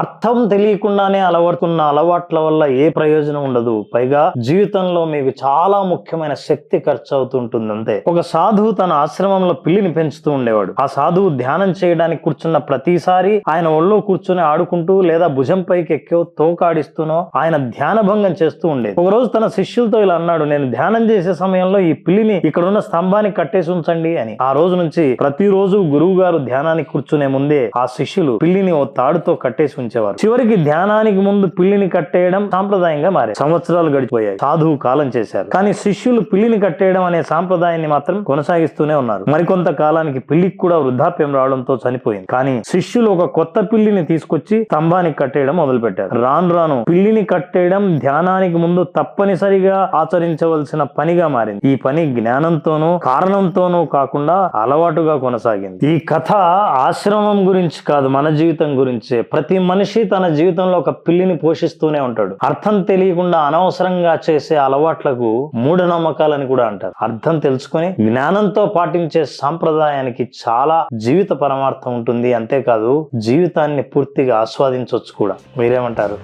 అర్థం తెలియకుండానే అలవడుతున్న అలవాట్ల వల్ల ఏ ప్రయోజనం ఉండదు. పైగా జీవితంలో మీకు చాలా ముఖ్యమైన శక్తి ఖర్చు అవుతుంటుంది అంతే. ఒక సాధువు తన ఆశ్రమంలో పిల్లిని పెంచుతూ ఉండేవాడు. ఆ సాధువు ధ్యానం చేయడానికి కూర్చున్న ప్రతిసారి ఆయన ఒళ్ళో కూర్చుని ఆడుకుంటూ లేదా భుజం పైకి ఎక్కో తోకాడిస్తూనో ఆయన ధ్యాన భంగం చేస్తూ ఉండేది. ఒక రోజు తన శిష్యులతో ఇలా అన్నాడు నేను ధ్యానం చేసే సమయంలో ఈ పిల్లిని ఇక్కడ ఉన్న స్తంభానికి కట్టేసి ఉంచండి అని. ఆ రోజు నుంచి ప్రతిరోజు గురువు గారు ధ్యానానికి కూర్చునే ముందే ఆ శిష్యులు పిల్లిని ఓ తాడుతో కట్టేసి ఉంచేవారు చివరికి ధ్యానానికి ముందు పిల్లిని కట్టేయడం సాంప్రదాయంగా మారింది సంవత్సరాలు గడిచిపోయాయి. సాధువు కాలం చేశారు. కానీ శిష్యులు పిల్లిని కట్టేయడం అనే సాంప్రదాయాన్ని మాత్రం కొనసాగిస్తూనే ఉన్నారు. మరికొంత కాలానికి పిల్లికి కూడా వృద్ధాప్యం రావడంతో చనిపోయింది. కానీ శిష్యులు ఒక కొత్త పిల్లిని తీసుకొచ్చి స్తంభానికి కట్టేయడం మొదలుపెట్టారు. రాను రాను పిల్లిని కట్టేయడం ధ్యానానికి ముందు తప్పనిసరిగా ఆచరించవలసిన పనిగా మారింది. ఈ పని జ్ఞానంతోనూ కారణంతోనూ కాకుండా అలవాటుగా కొనసాగింది. ఈ కథ ఆశ్రమం గురించి కాదు మన జీవితం గురించే. ప్రతి మనిషి తన జీవితంలో ఒక పిల్లిని పోషిస్తూనే ఉంటాడు. అర్థం తెలియకుండా అనవసరంగా చేసే అలవాట్లకు మూఢనమ్మకాలని కూడా అంటారు. అర్థం తెలుసుకొని జ్ఞానంతో పాటించే సాంప్రదాయానికి చాలా జీవిత పరమార్థం ఉంటుంది. అంతేకాదు జీవితాన్ని పూర్తిగా ఆస్వాదించవచ్చు కూడా. మీరేమంటారు?